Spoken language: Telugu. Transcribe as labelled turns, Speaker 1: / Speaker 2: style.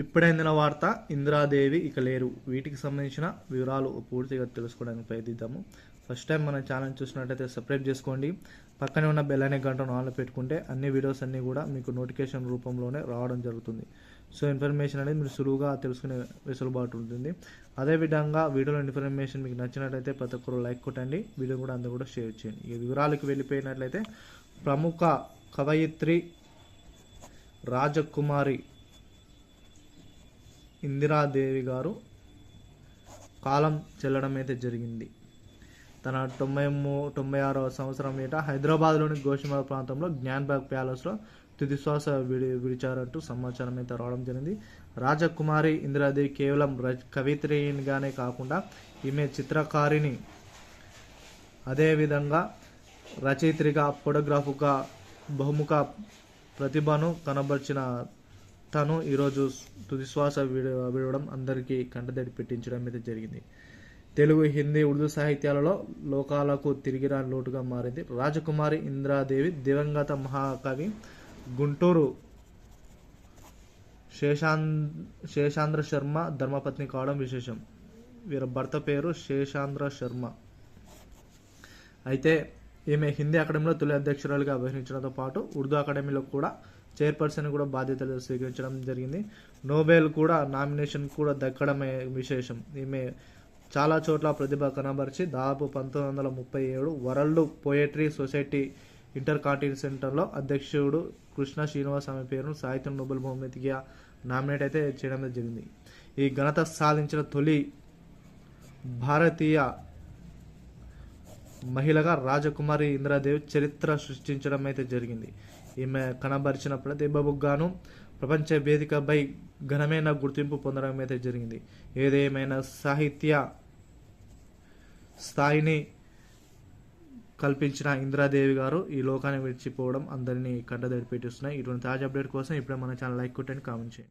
Speaker 1: ఇప్పుడైందిన వార్త. ఇందిరాదేవి ఇక లేరు. వీటికి సంబంధించిన వివరాలు పూర్తిగా తెలుసుకోవడానికి ప్రయత్నిద్దాము. ఫస్ట్ టైం మన ఛానల్ చూసినట్టయితే సబ్స్క్రైబ్ చేసుకోండి. పక్కనే ఉన్న బెల్ అనే గంటను ఆన్లో పెట్టుకుంటే అన్ని వీడియోస్ అన్నీ కూడా మీకు నోటిఫికేషన్ రూపంలోనే రావడం జరుగుతుంది. సో ఇన్ఫర్మేషన్ అనేది మీరు సులువుగా తెలుసుకునే వెసులుబాటు ఉంటుంది. అదేవిధంగా వీడియోలో ఇన్ఫర్మేషన్ మీకు నచ్చినట్లయితే ప్రతి ఒక్కరు లైక్ కొట్టండి. వీడియో కూడా అందరూ కూడా షేర్ చేయండి. ఈ వివరాలకు వెళ్ళిపోయినట్లయితే ప్రముఖ కవయిత్రి రాజకుమారి ఇందిరాదేవి గారు కాలం చెల్లడం అయితే జరిగింది. తన తొంభై మూ తొంభై ఆరవ సంవత్సరం ఏట హైదరాబాద్లోని గోషిమల ప్రాంతంలో జ్ఞాన్బాగ్ ప్యాలెస్లో తుది శ్వాస విడి విడిచారంటూ సమాచారం అయితే రావడం జరిగింది. రాజకుమారి ఇందిరాదేవి కేవలం రచ కవిత్రిగానే కాకుండా ఈమె చిత్రకారిని అదేవిధంగా రచయిత్రిగా ఫోటోగ్రాఫర్గా బహుముఖ ప్రతిభను కనబర్చిన తను ఈరోజు తుది శ్వాస విడ విడవడం అందరికీ కంటదడి పెట్టించడం అయితే జరిగింది. తెలుగు హిందీ ఉర్దూ సాహిత్యాలలో లోకాలకు తిరిగిరాని లోటుగా మారింది. రాజకుమారి ఇంద్రాదేవి దివంగత మహాకవి గుంటూరు శేషాన్ శేషాంధ్ర శర్మ ధర్మపత్ని కావడం విశేషం. వీరి భర్త పేరు శేషాంధ్ర శర్మ. అయితే ఈమె హిందీ అకాడమీలో తొలి అధ్యక్షురాలుగా వ్యవహరించడంతో పాటు ఉర్దూ అకాడమీలో కూడా చైర్పర్సన్ కూడా బాధ్యతలు స్వీకరించడం జరిగింది. నోబెల్ కూడా నామినేషన్ కూడా దక్కడమే విశేషం. ఈమె చాలా చోట్ల ప్రతిభ కనబరిచి దాదాపు పంతొమ్మిది వందల ముప్పై ఏడు వరల్డ్ పోయట్రీ సొసైటీ ఇంటర్ కాంటినెంటల్లో అధ్యక్షుడు కృష్ణ శ్రీనివాస్ ఆమె పేరును సాహిత్యం నోబెల్ బహుమతిగా నామినేట్ అయితే చేయడం జరిగింది. ఈ ఘనత సాధించిన తొలి భారతీయ మహిళగా రాజకుమారి ఇందిరాదేవి చరిత్ర సృష్టించడం అయితే జరిగింది. ఈమె కనబరిచిన ప్రతిభకు గాను ప్రపంచ వేదికపై ఘనమైన గుర్తింపు పొందడం అయితే జరిగింది. ఏదేమైనా సాహిత్య స్థాయిని కల్పించిన ఇందిరాదేవి గారు ఈ లోకాన్ని విడిచిపోవడం అందరినీ కంటదడి పెట్టిస్తున్నాయి. ఇటువంటి తాజా అప్డేట్ కోసం ఇప్పుడే మన ఛానల్ లైక్ కొట్టండి కామెంట్ చేయండి.